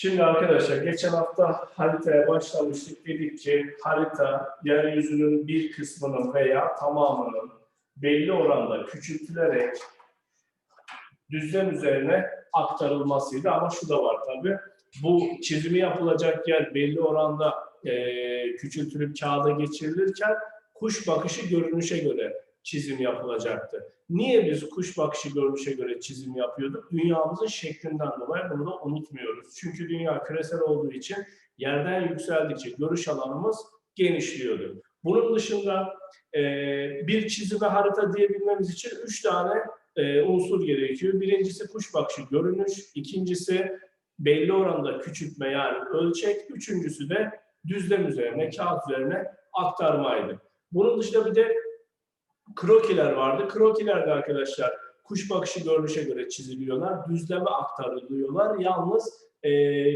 Şimdi arkadaşlar geçen hafta haritaya başlamıştık. Dedik ki harita yeryüzünün bir kısmının veya tamamının belli oranda küçültülerek düzlem üzerine aktarılmasıydı. Ama şu da var tabii. Bu çizimi yapılacak yer belli oranda eee küçültülüp kağıda geçirilirken kuş bakışı görünüşe göre çizim yapılacaktı. Niye biz kuş bakışı görünüşe göre çizim yapıyorduk? Dünyamızın şeklinden dolayı bunu da unutmuyoruz. Çünkü dünya küresel olduğu için yerden yükseldikçe görüş alanımız genişliyordu. Bunun dışında e, bir çizime harita diyebilmemiz için üç tane e, unsur gerekiyor. Birincisi kuş bakışı görünüş, ikincisi belli oranda küçültme yani ölçek, üçüncüsü de düzlem üzerine, kağıt üzerine aktarmaydı. Bunun dışında bir de krokiler vardı. Krokiler de arkadaşlar kuş bakışı görünüşe göre çiziliyorlar. Düzleme aktarılıyorlar. Yalnız e,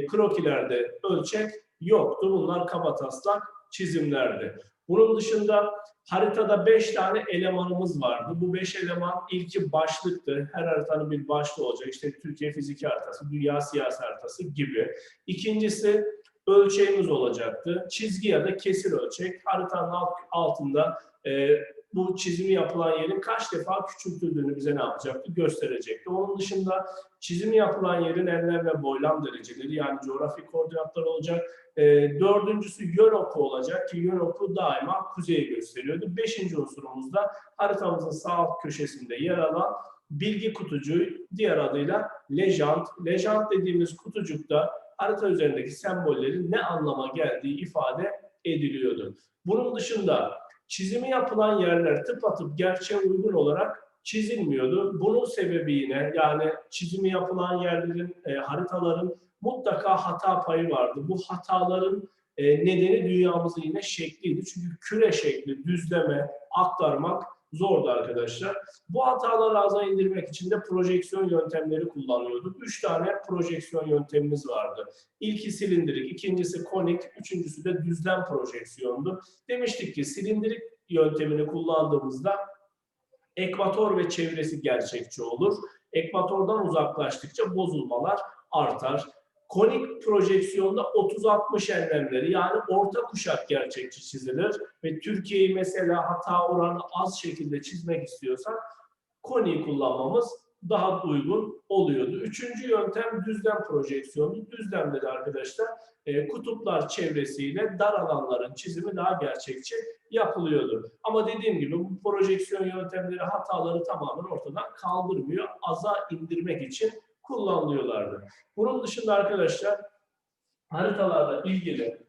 krokilerde ölçek yoktu. Bunlar kabataslak çizimlerdi. Bunun dışında haritada 5 tane elemanımız vardı. Bu 5 eleman ilki başlıktı. Her haritanın bir başlığı olacak. İşte Türkiye fiziki haritası, dünya siyasi haritası gibi. İkincisi ölçeğimiz olacaktı. Çizgi ya da kesir ölçek. Haritanın alt- altında e, bu çizimi yapılan yerin kaç defa küçültüldüğünü bize ne yapacaktı? Gösterecekti. Onun dışında çizimi yapılan yerin enlem ve boylam dereceleri yani coğrafi koordinatlar olacak. E, dördüncüsü yön oku olacak ki yön oku daima kuzeyi gösteriyordu. Beşinci unsurumuz da haritamızın sağ alt köşesinde yer alan bilgi kutucuğu diğer adıyla lejant. Lejant dediğimiz kutucukta harita üzerindeki sembollerin ne anlama geldiği ifade ediliyordu. Bunun dışında çizimi yapılan yerler tıpatıp gerçeğe uygun olarak çizilmiyordu. Bunun sebebi yine yani çizimi yapılan yerlerin, e, haritaların mutlaka hata payı vardı. Bu hataların e, nedeni dünyamızın yine şekliydi. Çünkü küre şekli, düzleme, aktarmak zordu arkadaşlar. Bu hataları aza indirmek için de projeksiyon yöntemleri kullanıyorduk. Üç tane projeksiyon yöntemimiz vardı. İlki silindirik, ikincisi konik, üçüncüsü de düzlem projeksiyondu. Demiştik ki silindirik yöntemini kullandığımızda ekvator ve çevresi gerçekçi olur. Ekvatordan uzaklaştıkça bozulmalar artar. Konik projeksiyonda 30-60 enlemleri yani orta kuşak gerçekçi çizilir ve Türkiye'yi mesela hata oranı az şekilde çizmek istiyorsak koniği kullanmamız daha uygun oluyordu. Üçüncü yöntem düzlem projeksiyonu. Düzlemde de arkadaşlar e, kutuplar çevresiyle dar alanların çizimi daha gerçekçi yapılıyordu. Ama dediğim gibi bu projeksiyon yöntemleri hataları tamamen ortadan kaldırmıyor. Aza indirmek için kullanılıyorlardı. Bunun dışında arkadaşlar haritalarla ilgili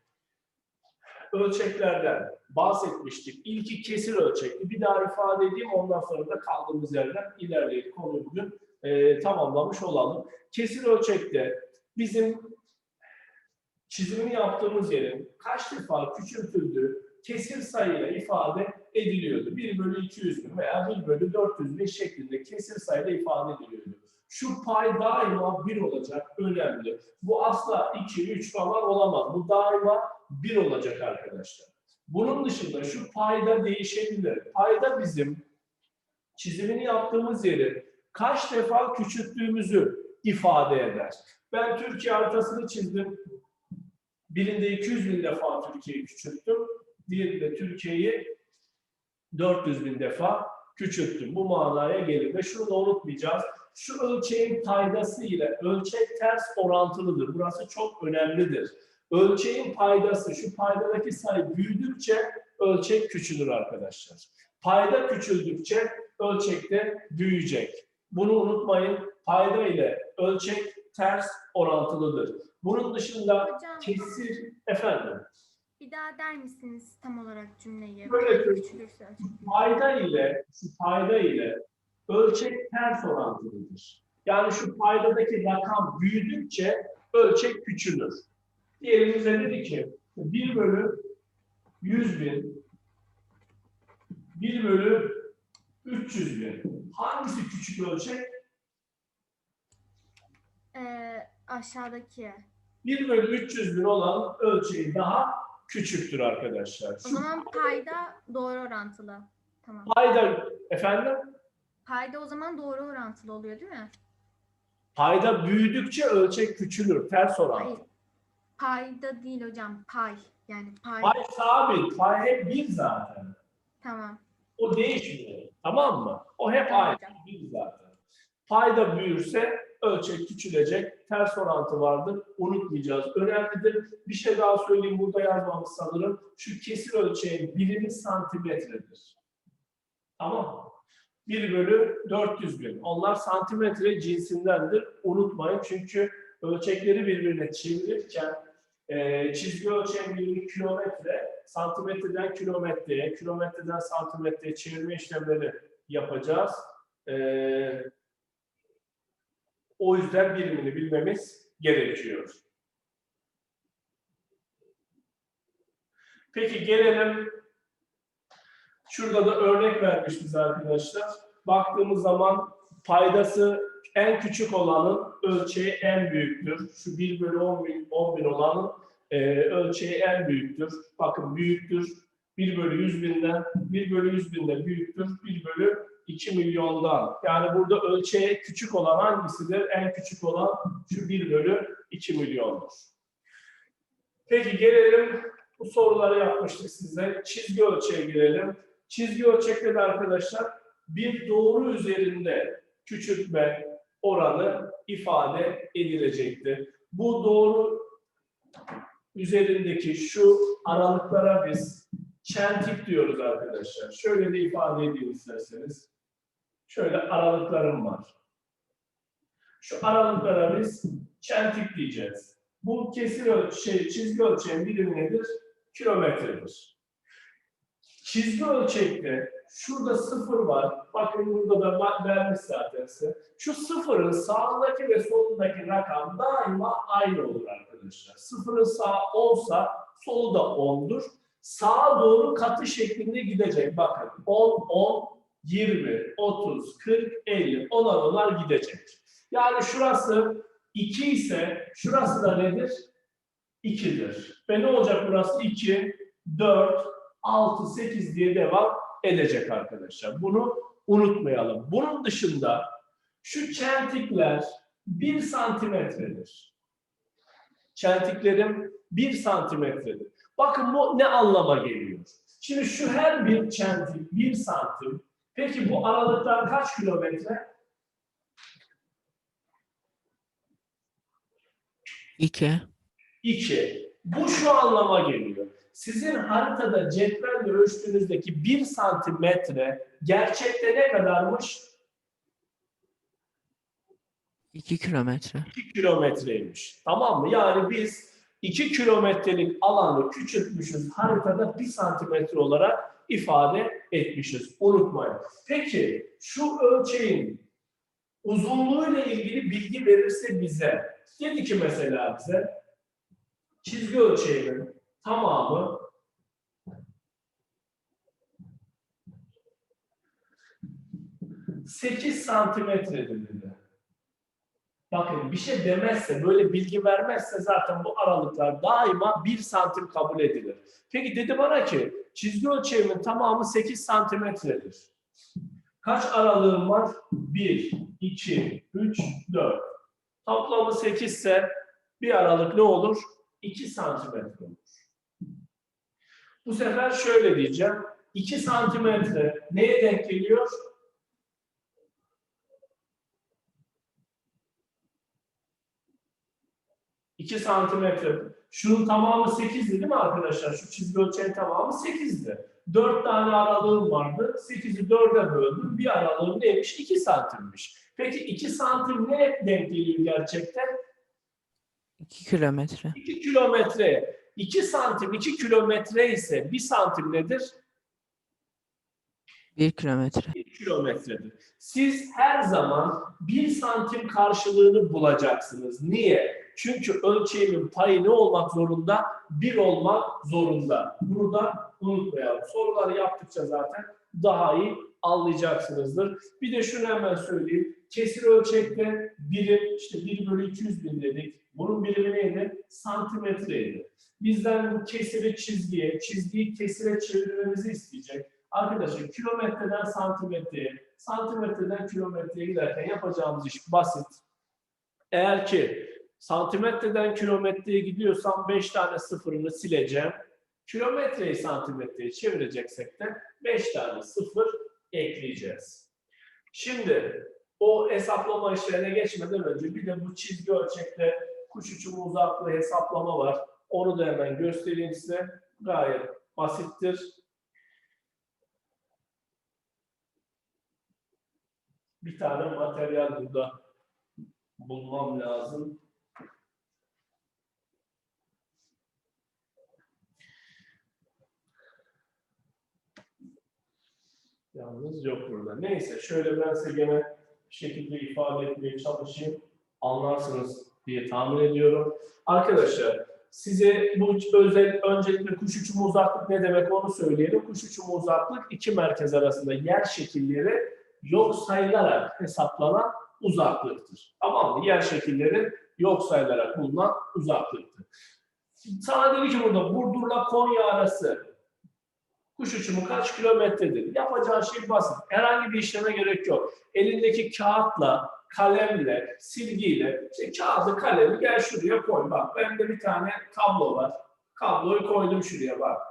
ölçeklerden bahsetmiştik. İlki kesir ölçekli. Bir daha ifade edeyim ondan sonra da kaldığımız yerden ilerleyip konuyu bugün e, tamamlamış olalım. Kesir ölçekte bizim çizimini yaptığımız yerin kaç defa küçültüldüğü kesir sayıyla ifade ediliyordu. 1 bölü 200 bin veya 1 bölü 400 bin şeklinde kesir sayıyla ifade ediliyordu. Şu pay daima 1 olacak, önemli. Bu asla 2, 3 falan olamaz. Bu daima 1 olacak arkadaşlar. Bunun dışında şu payda değişebilir. Payda bizim çizimini yaptığımız yeri kaç defa küçülttüğümüzü ifade eder. Ben Türkiye haritasını çizdim. Birinde 200 bin defa Türkiye'yi küçülttüm. Diğerinde Türkiye'yi 400 bin defa küçülttüm. Bu manaya gelir. Ve şunu da unutmayacağız. Şu ölçeğin paydası ile ölçek ters orantılıdır. Burası çok önemlidir. Ölçeğin paydası, şu paydadaki sayı büyüdükçe ölçek küçülür arkadaşlar. Payda küçüldükçe ölçek de büyüyecek. Bunu unutmayın. Payda ile ölçek ters orantılıdır. Bunun dışında Hocam kesir efendim. bir daha der misiniz tam olarak cümleyi? Böyle. Küçülürse. payda ile şu payda ile ölçek ters orantılıdır. Yani şu paydadaki rakam büyüdükçe ölçek küçülür. Diyelim bize dedi ki 1 bölü 100 bin 1 bölü 300 bin. Hangisi küçük ölçek? Ee, aşağıdaki. 1 bölü 300 bin olan ölçeği daha küçüktür arkadaşlar. O zaman payda doğru orantılı. Tamam. payda efendim Payda o zaman doğru orantılı oluyor değil mi? Payda büyüdükçe ölçek küçülür. Ters orantı. Hayır. Payda değil hocam. Pay. Yani pay. Pay sabit. Pay hep bir zaten. Tamam. O değişmiyor. Tamam mı? O hep Tamam aynı. hocam. Bir zaten. Payda büyürse ölçek küçülecek. Ters orantı vardır. Unutmayacağız. Önemlidir. Bir şey daha söyleyeyim. Burada yazmamız sanırım. Şu kesir ölçeğin birimi santimetredir. Tamam mı? 1 bölü 400 bin. Onlar santimetre cinsindendir. Unutmayın çünkü ölçekleri birbirine çevirirken e, çizgi ölçeğin birimi kilometre, santimetreden kilometreye, kilometreden santimetreye çevirme işlemleri yapacağız. E, o yüzden birimini bilmemiz gerekiyor. Peki gelelim Şurada da örnek vermiş bize arkadaşlar. Baktığımız zaman paydası en küçük olanın ölçeği en büyüktür. Şu 1 bölü 10 bin, 10 bin olanın e, ölçeği en büyüktür. Bakın büyüktür. 1 bölü 100 binden, 1 bölü 100 binde büyüktür. 1 bölü 2 milyondan. Yani burada ölçeği küçük olan hangisidir? En küçük olan şu 1 bölü 2 milyondur. Peki gelelim bu soruları yapmıştık size. Çizgi ölçeğe girelim. Çizgi ölçekte de arkadaşlar bir doğru üzerinde küçültme oranı ifade edilecektir. Bu doğru üzerindeki şu aralıklara biz çentik diyoruz arkadaşlar. Şöyle de ifade edeyim isterseniz. Şöyle aralıklarım var. Şu aralıklara biz çentik diyeceğiz. Bu kesir ölçü, şey, çizgi ölçeğin birimi nedir? Kilometredir. Çizgi ölçekte şurada sıfır var. Bakın burada da vermiş zaten. Şu sıfırın sağındaki ve solundaki rakam daima aynı olur arkadaşlar. Sıfırın sağ 10 sa solu da 10'dur. Sağa doğru katı şeklinde gidecek. Bakın 10, 10, 20, 30, 40, 50. 10 aralar gidecek. Yani şurası 2 ise şurası da nedir? 2'dir. Ve ne olacak burası? 2, 4, 6, 8 diye devam edecek arkadaşlar. Bunu unutmayalım. Bunun dışında şu çentikler 1 santimetredir. Çentiklerim 1 santimetredir. Bakın bu ne anlama geliyor? Şimdi şu her bir çentik 1 santim. Peki bu aralıklar kaç kilometre? 2. 2. Bu şu anlama geliyor. Sizin haritada cetvelle ölçtüğünüzdeki 1 santimetre gerçekte ne kadarmış? 2 kilometre. 2 kilometreymiş. Tamam mı? Yani biz 2 kilometrelik alanı küçültmüşüz. Haritada 1 santimetre olarak ifade etmişiz. Unutmayın. Peki şu ölçeğin uzunluğuyla ilgili bilgi verirse bize, dedi ki mesela bize çizgi ölçeğinin tamamı sekiz santimetredir dedi. Bakın bir şey demezse, böyle bilgi vermezse zaten bu aralıklar daima 1 santim kabul edilir. Peki dedi bana ki çizgi ölçeğimin tamamı 8 santimetredir. Kaç aralığım var? 1, 2, 3, 4. Toplamı 8 ise bir aralık ne olur? 2 santimetre olur. Bu sefer şöyle diyeceğim. 2 santimetre neye denk geliyor? İki santimetre. Şunun tamamı 8'di değil mi arkadaşlar? Şu çizgi ölçeğin tamamı 8'di. 4 tane aralığım vardı. 8'i 4'e böldüm. Bir aralığım neymiş? 2 santimmiş. Peki 2 santim ne denk geliyor gerçekten? 2 kilometre. 2 kilometre. 2 santim 2 kilometre ise 1 santim nedir? 1 kilometre. 1 kilometredir. Siz her zaman 1 santim karşılığını bulacaksınız. Niye? Çünkü ölçeğimin payı ne olmak zorunda? 1 olmak zorunda. Bunu da unutmayalım. Soruları yaptıkça zaten daha iyi anlayacaksınızdır. Bir de şunu hemen söyleyeyim. Kesir ölçekte birim, işte 1 bölü 200 bin dedik. Bunun birimi neydi? Santimetreydi. Bizden bu kesiri çizgiye, çizgiyi kesire çevirmemizi isteyecek. Arkadaşlar kilometreden santimetreye, santimetreden kilometreye giderken yapacağımız iş basit. Eğer ki santimetreden kilometreye gidiyorsam 5 tane sıfırını sileceğim. Kilometreyi santimetreye çevireceksek de 5 tane sıfır ekleyeceğiz. Şimdi o hesaplama işlerine geçmeden önce bir de bu çizgi ölçekle kuş uçumu uzaklığı hesaplama var. Onu da hemen göstereyim size. Gayet basittir. Bir tane materyal burada bulmam lazım. Yalnız yok burada. Neyse şöyle ben size gene bir şekilde ifade etmeye çalışayım. Anlarsınız diye tahmin ediyorum. Arkadaşlar size bu özel öncelikle kuş uçumu uzaklık ne demek onu söyleyelim. Kuş uçumu uzaklık iki merkez arasında yer şekilleri yok sayılarak hesaplanan uzaklıktır. Tamam mı? Yer şekilleri yok sayılarak bulunan uzaklıktır. Sana dedi ki burada Burdur'la Konya arası kuş uçumu kaç kilometredir? Yapacağın şey basit. Herhangi bir işleme gerek yok. Elindeki kağıtla, kalemle, silgiyle, işte kağıdı, kalemi gel şuraya koy. Bak bende bir tane kablo var. Kabloyu koydum şuraya bak.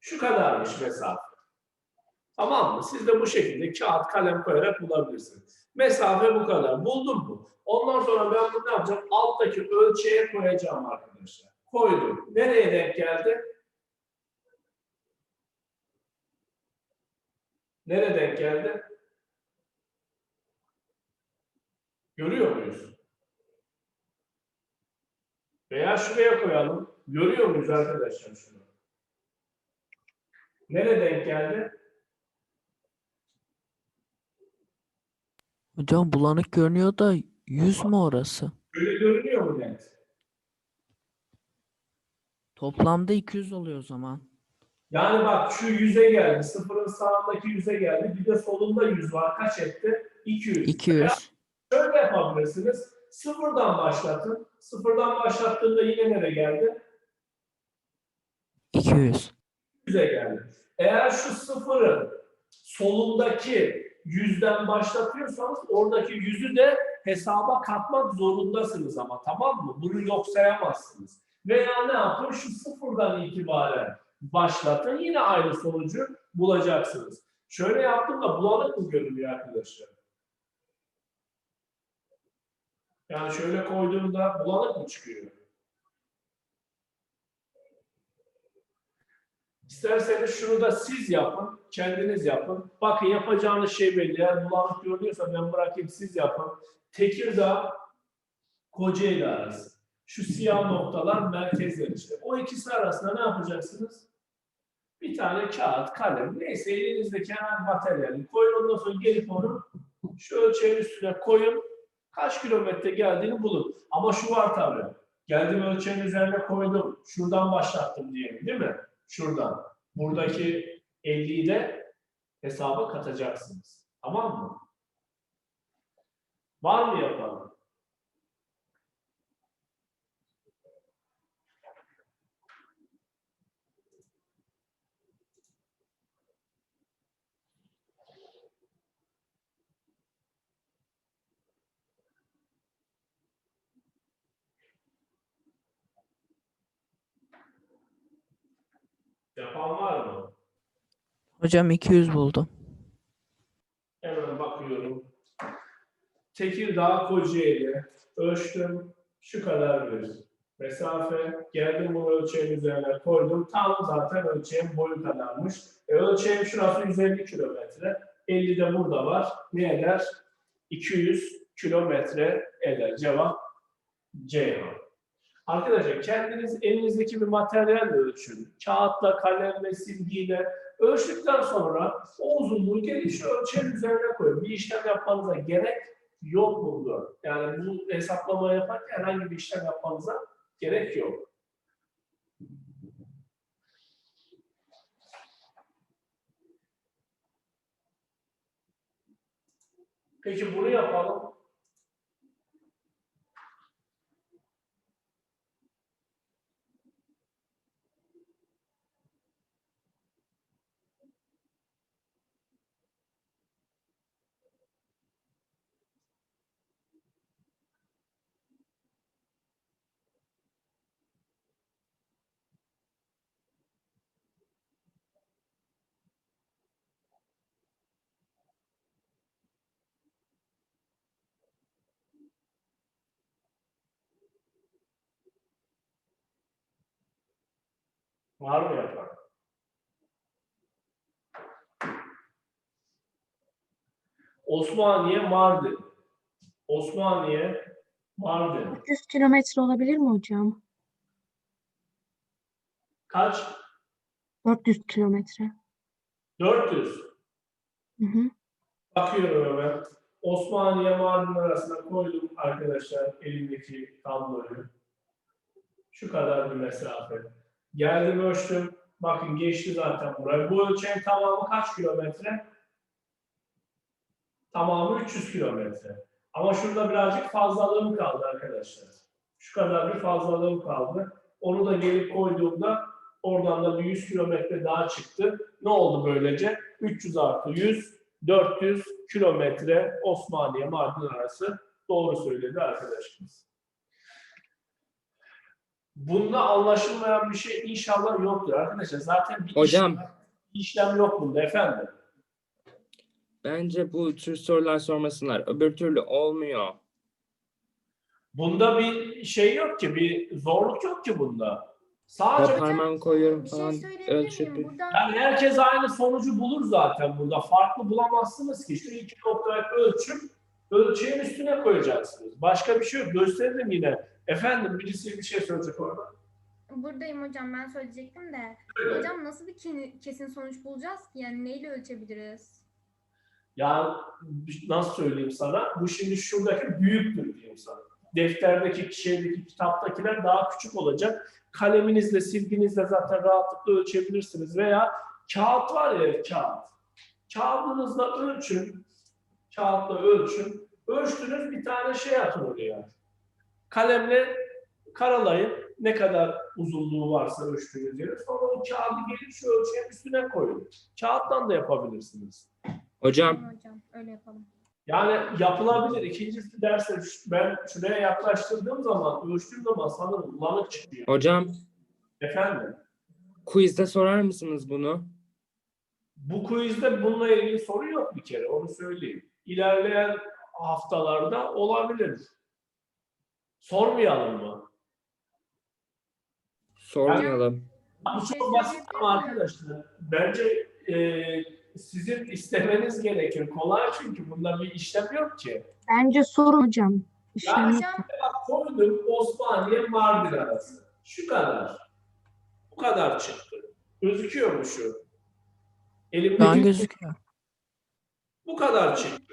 Şu kadarmış mesafe. Tamam mı? Siz de bu şekilde kağıt, kalem koyarak bulabilirsiniz. Mesafe bu kadar. Buldum mu? Ondan sonra ben bunu ne yapacağım? Alttaki ölçeğe koyacağım arkadaşlar. Koydum. Nereye denk geldi? Nereye denk geldi? Görüyor muyuz? Veya şuraya koyalım. Görüyor muyuz arkadaşlar şunu? Nereye denk geldi? Hocam bulanık görünüyor da 100 mü orası? Böyle görünüyor mu net? Toplamda 200 oluyor o zaman. Yani bak şu yüze geldi. Sıfırın sağındaki yüze geldi. Bir de solunda yüz var. Kaç etti? 200. 200. Şöyle yapabilirsiniz. Sıfırdan başlatın. Sıfırdan başlattığında yine nereye geldi? 200. 100'e geldi. Eğer şu sıfırın solundaki yüzden başlatıyorsanız oradaki yüzü de hesaba katmak zorundasınız ama tamam mı? Bunu yok sayamazsınız. Veya ne yapın? Şu sıfırdan itibaren başlatın. Yine aynı sonucu bulacaksınız. Şöyle yaptığımda bulanık mı görünüyor arkadaşlar? Yani şöyle koyduğumda bulanık mı çıkıyor? İsterseniz şunu da siz yapın, kendiniz yapın. Bakın yapacağınız şey belli. Eğer bulanık görünüyorsa ben bırakayım siz yapın. Tekirdağ, Kocaeli arası. Şu siyah noktalar merkezler işte. O ikisi arasında ne yapacaksınız? Bir tane kağıt, kalem, neyse elinizdeki herhangi materyali koyun. Ondan sonra gelip onu şu ölçeğin üstüne koyun. Kaç kilometre geldiğini bulun. Ama şu var tabii. Geldim ölçeğin üzerine koydum. Şuradan başlattım diyelim değil mi? Şuradan. Buradaki 50'yi de hesaba katacaksınız. Tamam mı? Var mı yapalım? Yapan var mı? Hocam 200 buldum. Hemen bakıyorum. Tekirdağ Kocaeli ölçtüm. Şu kadar bir mesafe. Geldim bu ölçeğin üzerine koydum. Tam zaten ölçeğin boyu kadarmış. E, ölçeğim şurası 150 kilometre. 50 de burada var. Ne eder? 200 kilometre eder. Cevap Ceyhan. Arkadaşlar kendiniz elinizdeki bir materyalle ölçün. Kağıtla, kalemle, silgiyle ölçtükten sonra o uzunluğu gelin şu ölçeğin üzerine koyun. Bir işlem yapmanıza gerek yok burada. Yani bu hesaplama yaparken herhangi bir işlem yapmanıza gerek yok. Peki bunu yapalım. Var mı yapan? Osmaniye, Mardin. Osmaniye, Mardin. 400 kilometre olabilir mi hocam? Kaç? 400 kilometre. 400. Hı hı. Bakıyorum hemen. Osmaniye Mardin arasına koydum arkadaşlar elimdeki tabloyu. Şu kadar bir mesafe. Geldim ölçtüm. Bakın geçti zaten buraya. Bu ölçeğin tamamı kaç kilometre? Tamamı 300 kilometre. Ama şurada birazcık fazlalığım kaldı arkadaşlar. Şu kadar bir fazlalığım kaldı. Onu da gelip koyduğumda oradan da bir 100 kilometre daha çıktı. Ne oldu böylece? 300 artı 100 400 kilometre Osmaniye Mardin arası doğru söyledi arkadaşımız. Bunda anlaşılmayan bir şey inşallah yoktur arkadaşlar. Zaten bir Hocam. işlem, işlem yok bunda efendim. Bence bu tür sorular sormasınlar. Öbür türlü olmuyor. Bunda bir şey yok ki, bir zorluk yok ki bunda. Ya Sadece parmağımı koyuyorum Bir şey falan. söyleyebilir ölçüp miyim? Burada yani herkes aynı sonucu bulur zaten burada. Farklı bulamazsınız ki. Şu iki noktayı ölçüp ölçeğin üstüne koyacaksınız. Başka bir şey yok. Gösteririm yine. Efendim birisi bir şey söyleyecek orada. buradayım hocam ben söyleyecektim de. Öyle. Hocam nasıl bir ke- kesin sonuç bulacağız ki? Yani neyle ölçebiliriz? Ya nasıl söyleyeyim sana? Bu şimdi şuradaki büyüktür diyeyim sana. Defterdeki, şeydeki, kitaptakiler daha küçük olacak. Kaleminizle, silginizle zaten rahatlıkla ölçebilirsiniz. Veya kağıt var ya kağıt. Kağıdınızla ölçün. Kağıtla ölçün. Ölçtünüz bir tane şey atın oraya. Kalemle karalayın. Ne kadar uzunluğu varsa ölçtüğünüz yere. Sonra o kağıdı gelip şu ölçeğin üstüne koyun. Kağıttan da yapabilirsiniz. Hocam hocam öyle yapalım. Yani yapılabilir. İkincisi derse ben şuraya yaklaştırdığım zaman, ölçtüğüm zaman sanırım bulanık çıkıyor. hocam Efendim, quizde sorar mısınız bunu? bu quizde bununla ilgili soru yok bir kere, onu söyleyeyim. İlerleyen haftalarda olabilir. Sormayalım mı? Sormayalım. Bu Bir şey çok basit ama arkadaşlar, bence e, sizin istemeniz gerekir. Kolay çünkü bunda bir işlem yok ki. Bence sorun hocam. İşlem yok. Hocam koydum Osmaniye Mardin arası. Şu kadar. Bu kadar çıktı. Gözüküyor mu şu? Elimdeki gözüküyor. bu kadar çıktı.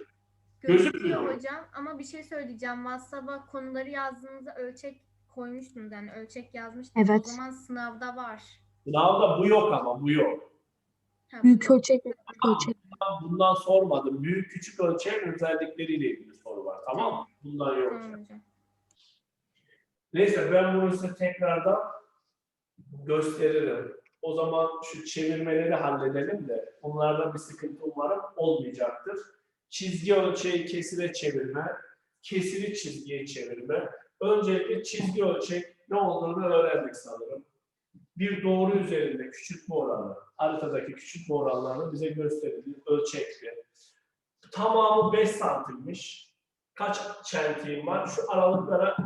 Gözükmüyor hocam ama bir şey söyleyeceğim. WhatsApp'a konuları yazdığınızda ölçek koymuştunuz yani ölçek yazmıştınız. Evet. O zaman sınavda var. Sınavda bu yok ama bu yok. Ha, Büyük bu- ölçek küçük ölçek. Bundan sormadım. Büyük küçük ölçeğin özellikleriyle ilgili soru var. Tamam mı? Bundan yok. Tamam hocam. Neyse ben bunu size tekrardan gösteririm. O zaman şu çevirmeleri halledelim de onlarda bir sıkıntı umarım olmayacaktır. Çizgi ölçeği kesire çevirme, kesiri çizgiye çevirme. Öncelikle çizgi ölçek ne olduğunu öğrendik sanırım. Bir doğru üzerinde küçültme oranı, haritadaki küçültme oranlarını bize gösterildi, ölçekti. Tamamı 5 santimmiş. Kaç çentiğim var? Şu aralıklara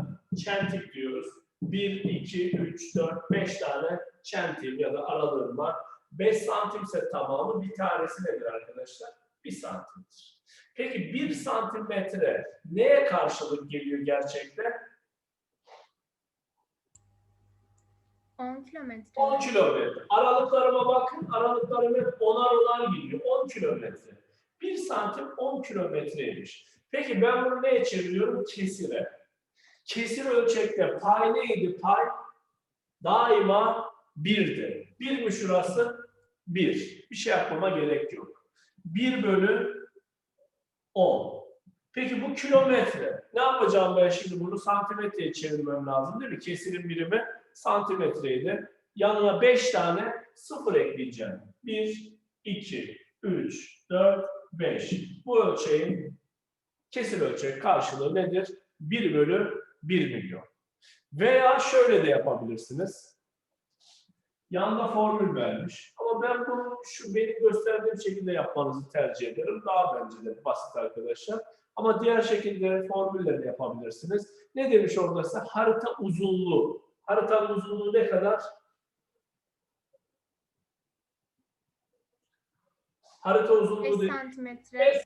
çentik diyoruz. 1, 2, 3, 4, 5 tane çentiğim ya da aralığım var. 5 santimse tamamı bir tanesi nedir arkadaşlar? 1 santimdir. Peki 1 santimetre neye karşılık geliyor gerçekte? 10 kilometre. 10 kilometre. Aralıklarıma bakın. Aralıklarım hep onar onar gidiyor. 10 kilometre. 1 santim 10 kilometreymiş. Peki ben bunu neye çeviriyorum? Kesire. Kesir ölçekte pay neydi? Pay daima 1'di. 1 mi şurası? 1. Bir şey yapmama gerek yok. 1 bölü 10. Peki bu kilometre. Ne yapacağım ben şimdi bunu santimetreye çevirmem lazım değil mi? Kesirin birimi santimetreydi. Yanına 5 tane sıfır ekleyeceğim. 1, 2, 3, 4, 5. Bu ölçeğin kesir ölçek karşılığı nedir? 1 bölü 1 milyon. Veya şöyle de yapabilirsiniz. Yanda formül vermiş ama ben bunu şu benim gösterdiğim şekilde yapmanızı tercih ederim. Daha bence de basit arkadaşlar. Ama diğer şekilde formülle yapabilirsiniz. Ne demiş orada ise harita uzunluğu. Haritanın uzunluğu ne kadar? Harita uzunluğu 5 santimetre.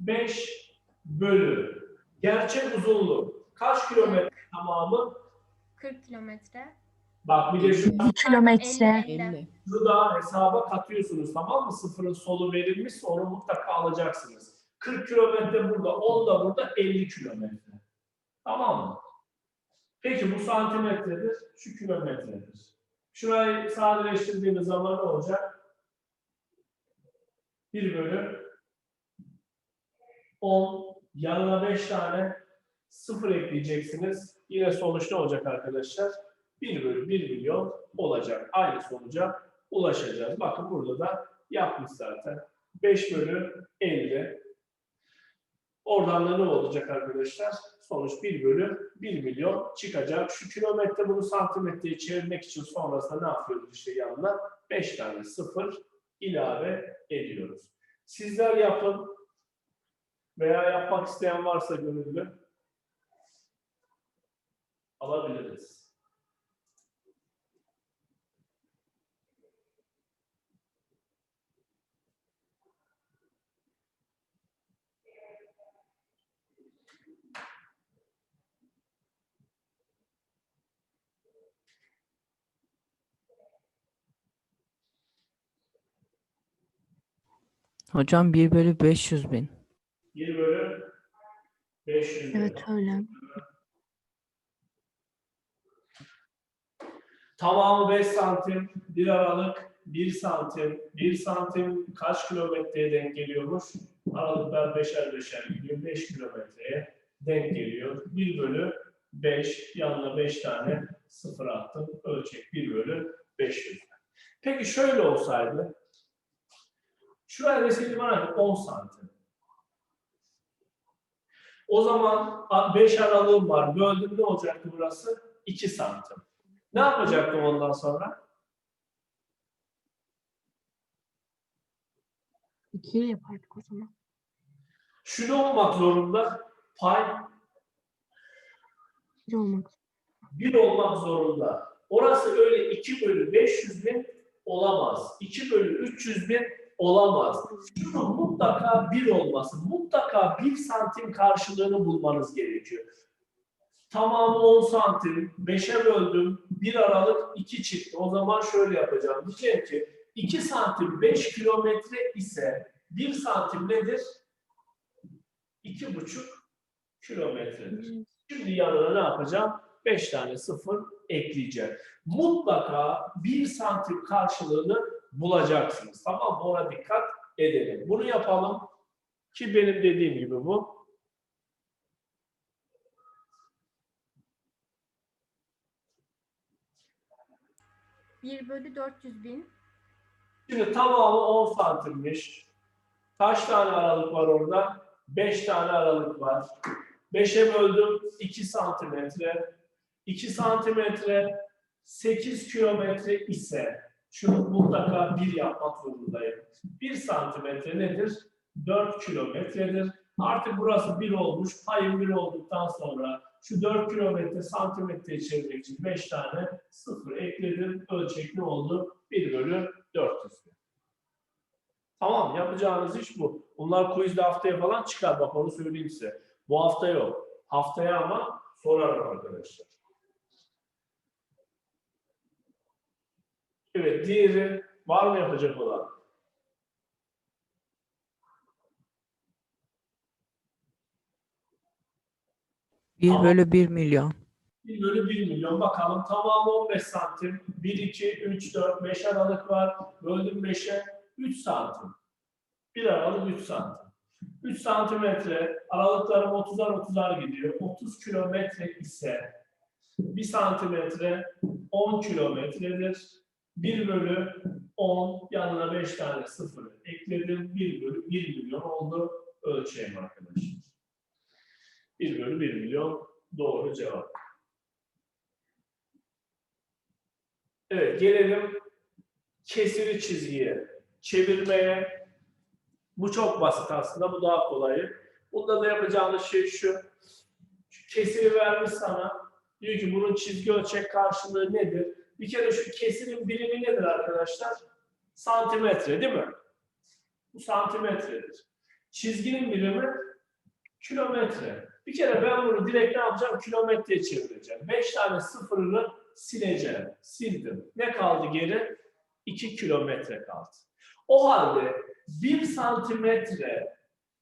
5 bölü. Gerçek uzunluğu. Kaç kilometre tamamı? 40 kilometre. Bak bir de şu, 1 kilometre. 50. 50. şunu da hesaba katıyorsunuz tamam mı? Sıfırın solu verilmişse onu mutlaka alacaksınız. 40 kilometre burada, 10 da burada 50 kilometre. Tamam mı? Peki bu santimetredir, şu kilometredir. Şurayı sadeleştirdiğimiz zaman ne olacak? 1 bölü 10 yanına 5 tane sıfır ekleyeceksiniz. Yine sonuç ne olacak arkadaşlar? 1 bölü 1 milyon olacak. Aynı sonuca ulaşacağız. Bakın burada da yapmış zaten. 5 bölü 50. Oradan da ne olacak arkadaşlar? Sonuç 1 bölü 1 milyon çıkacak. Şu kilometre bunu santimetreye çevirmek için sonrasında ne yapıyoruz işte yanına? 5 tane sıfır ilave ediyoruz. Sizler yapın veya yapmak isteyen varsa gönüllü alabiliriz. Hocam 1 bölü 500 bin. 1 bölü 500 bin. Evet öyle. Tamamı 5 santim, 1 aralık 1 santim, 1 santim kaç kilometreye denk geliyormuş? Aralıklar beşer beşer gidiyor, 5 kilometreye denk geliyor. 1 bölü 5, yanına 5 tane sıfır attım. Ölçek 1 bölü 500. Peki şöyle olsaydı, şuraya deseydi bana ki 10 santim. O zaman 5 aralığım var. Böldüm ne olacaktı burası? 2 santim. Ne yapacaktım ondan sonra? 2'ye yapardık o zaman. Şu ne olmak zorunda? Pay 1 olmak. 1 olmak zorunda. Orası öyle 2 bölü 500 bin olamaz. 2 bölü 300 bin olamaz. Şunun mutlaka 1 olması, mutlaka 1 santim karşılığını bulmanız gerekiyor. Tamamı 10 santim, 5'e böldüm, 1 aralık 2 çıktı. O zaman şöyle yapacağım. Diyeceğim ki 2 santim 5 kilometre ise 1 santim nedir? 2,5 kilometredir. Şimdi yanına ne yapacağım? 5 tane sıfır ekleyeceğim. Mutlaka 1 santim karşılığını bulacaksınız. Tamam? Ona dikkat edelim. Bunu yapalım ki benim dediğim gibi bu. Bir bölü 400 bin. Şimdi tamamı 10 santimmiş. Kaç tane aralık var orada? 5 tane aralık var. 5'e böldüm 2 santimetre. 2 santimetre 8 kilometre ise şunu mutlaka 1 yapmak zorundayım. 1 santimetre nedir? 4 kilometredir. Artık burası 1 olmuş. Payım 1 olduktan sonra şu 4 kilometre santimetreye çevirmek için 5 tane sıfır ekledim. Ölçek ne oldu? 1 bölü 400. Tamam yapacağınız iş bu. Bunlar quizde haftaya falan çıkar. Bak onu söyleyeyim size. Bu hafta yok. Haftaya ama sorarım arkadaşlar. Evet diğeri var mı yapacak olan? Bir Ama- bölü 1 milyon. 1 bölü 1 milyon bakalım. Tamamı 15 santim. 1, 2, 3, 4, 5 aralık var. Böldüm 5'e 3 santim. 1 aralık 3 santim. 3 santimetre aralıklarım 30'ar 30'ar gidiyor. 30 kilometre ise 1 santimetre 10 kilometredir. 1 bölü 10 yanına 5 tane sıfır ekledim. 1 bölü 1 milyon oldu. Ölçeğim arkadaşlar. 1 bölü 1 milyon doğru cevap. Evet, gelelim kesiri çizgiye, çevirmeye. Bu çok basit aslında, bu daha kolayı. Bunda da yapacağınız şey şu. Şu kesiri vermiş sana. Diyor ki bunun çizgi ölçek karşılığı nedir? Bir kere şu kesirin birimi nedir arkadaşlar? Santimetre değil mi? Bu santimetredir. Çizginin birimi kilometre. Bir kere ben bunu direkt ne yapacağım? Kilometreye çevireceğim. 5 tane sıfırını sileceğim. Sildim. Ne kaldı geri? 2 kilometre kaldı. O halde 1 santimetre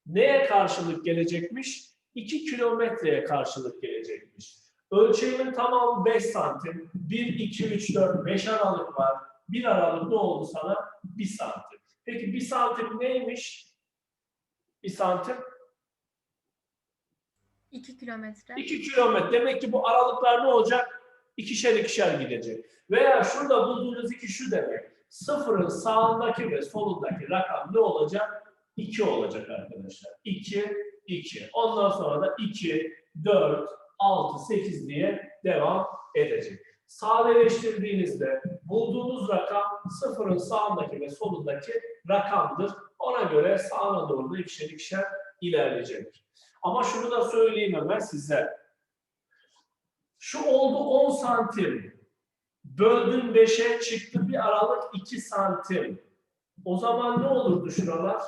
neye karşılık gelecekmiş? 2 kilometreye karşılık gelecekmiş. Ölçeğimin tamamı 5 santim. 1, 2, 3, 4, 5 aralık var. 1 aralık ne oldu sana? 1 santim. Peki 1 santim neymiş? 1 santim 2 kilometre. 2 kilometre. Demek ki bu aralıklar ne olacak? İkişer ikişer gidecek. Veya şurada bulduğunuz iki şu demek. Sıfırın sağındaki ve solundaki rakam ne olacak? 2 olacak arkadaşlar. 2, 2. Ondan sonra da 2, 4, 6, 8 diye devam edecek. Sadeleştirdiğinizde bulduğunuz rakam sıfırın sağındaki ve solundaki rakamdır. Ona göre sağına doğru da ikişer ikişer ilerleyecek. Ama şunu da söyleyeyim hemen size. Şu oldu 10 santim. Böldün 5'e çıktı bir aralık 2 santim. O zaman ne olurdu şuralar?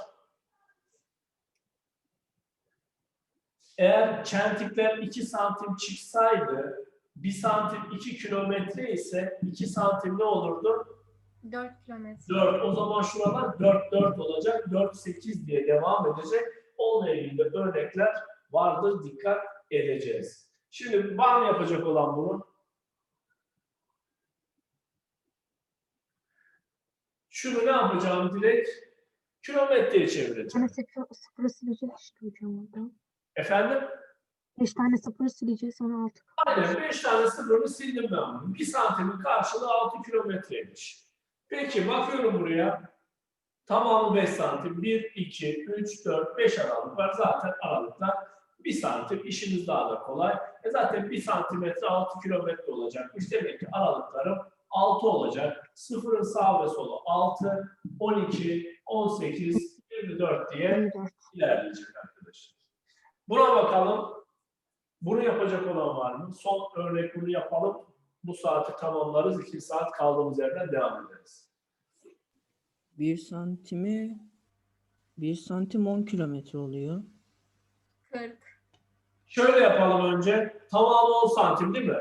Eğer çentikler 2 santim çıksaydı 1 santim 2 kilometre ise 2 santim ne olurdu? 4 kilometre. 4. O zaman şuralar 4 4 olacak. 4 8 diye devam edecek. Onunla ilgili de örnekler vardır. Dikkat edeceğiz. Şimdi var mı yapacak olan bunu? Şunu ne yapacağım direkt? Kilometreye çevireceğim. tane sıfır, sıfırı sileceğiz işte hocam orada. Efendim? Beş tane sıfırı sileceğiz sonra altı. Aynen 5 tane sıfırını sildim ben bunu. 1 santimin karşılığı 6 kilometreymiş. Peki bakıyorum buraya. Tamamı 5 santim. 1, 2, 3, 4, 5 aralık var. Zaten aralıklar 1 santim. İşimiz daha da kolay. E zaten 1 santimetre 6 kilometre olacakmış. Demek ki aralıklarım 6 olacak. Sıfırın sağ ve solu 6, 12, 18, 24 diye 24. ilerleyecek. Buna bakalım. Bunu yapacak olan var mı? Son örnek bunu yapalım. Bu saati tamamlarız. 2 saat kaldığımız yerden devam ederiz. 1 santimi 1 santim 10 kilometre oluyor. 40. Şöyle yapalım önce. Tamamı 10 santim değil mi?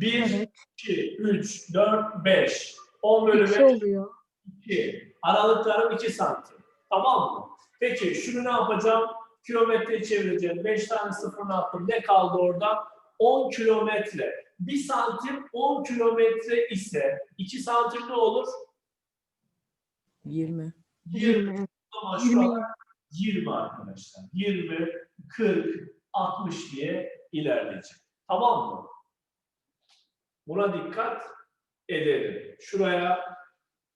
1, Evet. 2, 3, 4, 5. 10 bölü 5, İki oluyor. 2. Aralıklarım 2 santim. Tamam mı? Peki şunu ne yapacağım? Kilometreyi çevireceğim. 5 tane sıfırını attım. Ne kaldı orada? 10 kilometre. 1 santim 10 kilometre ise 2 santim ne olur? 20. 20. 20. Ama 20. şuralar 20 arkadaşlar. 20, 40, 60 diye ilerleyecek. Tamam mı? Buna dikkat edelim. Şuraya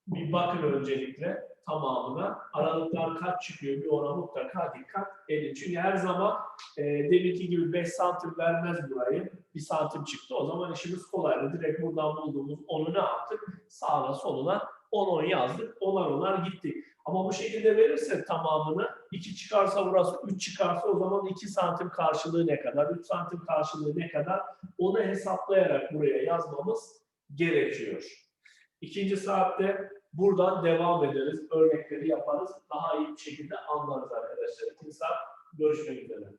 bir bakın öncelikle tamamına. Aralıklar kaç çıkıyor bir ona mutlaka dikkat edin. Çünkü her zaman e, deminki gibi 5 santim vermez burayı. 1 santim çıktı. O zaman işimiz kolaydı. Direkt buradan bulduğumuz 10'u ne yaptık? Sağına soluna 10-10 yazdık. Onar onar gittik. Ama bu şekilde verirse tamamını 2 çıkarsa burası 3 çıkarsa o zaman 2 santim karşılığı ne kadar? 3 santim karşılığı ne kadar? Onu hesaplayarak buraya yazmamız gerekiyor. İkinci saatte buradan devam ederiz. Örnekleri yaparız. Daha iyi bir şekilde anlarız arkadaşlar. İkinci görüşmek üzere.